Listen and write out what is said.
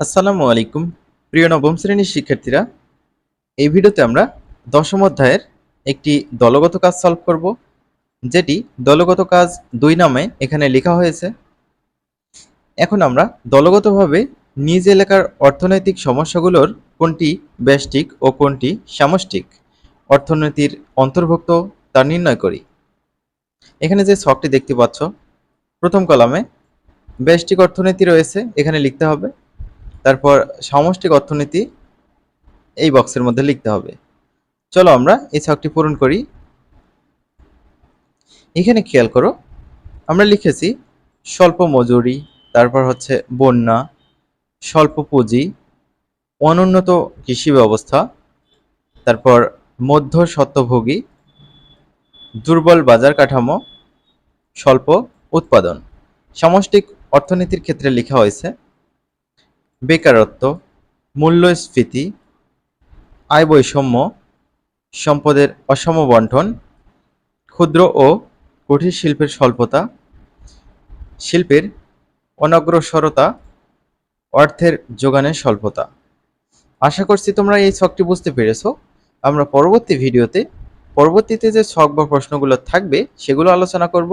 আসসালামু আলাইকুম, প্রিয় নবম শ্রেণির শিক্ষার্থীরা। এই ভিডিওতে আমরা দশম অধ্যায়ের একটি দলগত কাজ সলভ করব, যেটি দলগত কাজ দুই নামে এখানে লেখা হয়েছে। এখন আমরা দলগতভাবে নিজ এলাকার অর্থনৈতিক সমস্যাগুলোর কোনটি ব্যষ্টিক ও কোনটি সামষ্টিক অর্থনীতির অন্তর্ভুক্ত তা নির্ণয় করি। এখানে যে ছকটি দেখতে পাচ্ছ, প্রথম কলামে ব্যষ্টিক অর্থনীতি রয়েছে, এখানে লিখতে হবে। তারপর সামষ্টিক অর্থনীতি এই বক্সের মধ্যে লিখতে হবে। চলো আমরা এই ছকটি পূরণ করি। এখানে খেয়াল করো, আমরা লিখেছি স্বল্প মজুরি, তারপর হচ্ছে বন্যা, স্বল্প পুঁজি, অনুন্নত কৃষি ব্যবস্থা, তারপর মধ্য স্বত্বভোগী, দুর্বল বাজার কাঠামো, স্বল্প উৎপাদন। সামষ্টিক অর্থনীতির ক্ষেত্রে লেখা হয়েছে বেকারত্ব, মূল্যস্ফীতি আয় বৈষম্য সম্পদের অসম বন্টন, ক্ষুদ্র ও কুটির শিল্পের স্বল্পতা, শিল্পের অনগ্রসরতা, অর্থের যোগানের স্বল্পতা। আশা করছি তোমরা এই ছকটি বুঝতে পেরেছ। আমরা পরবর্তী ভিডিওতে, পরবর্তীতে যে ছক বা প্রশ্নগুলো থাকবে, সেগুলো আলোচনা করব।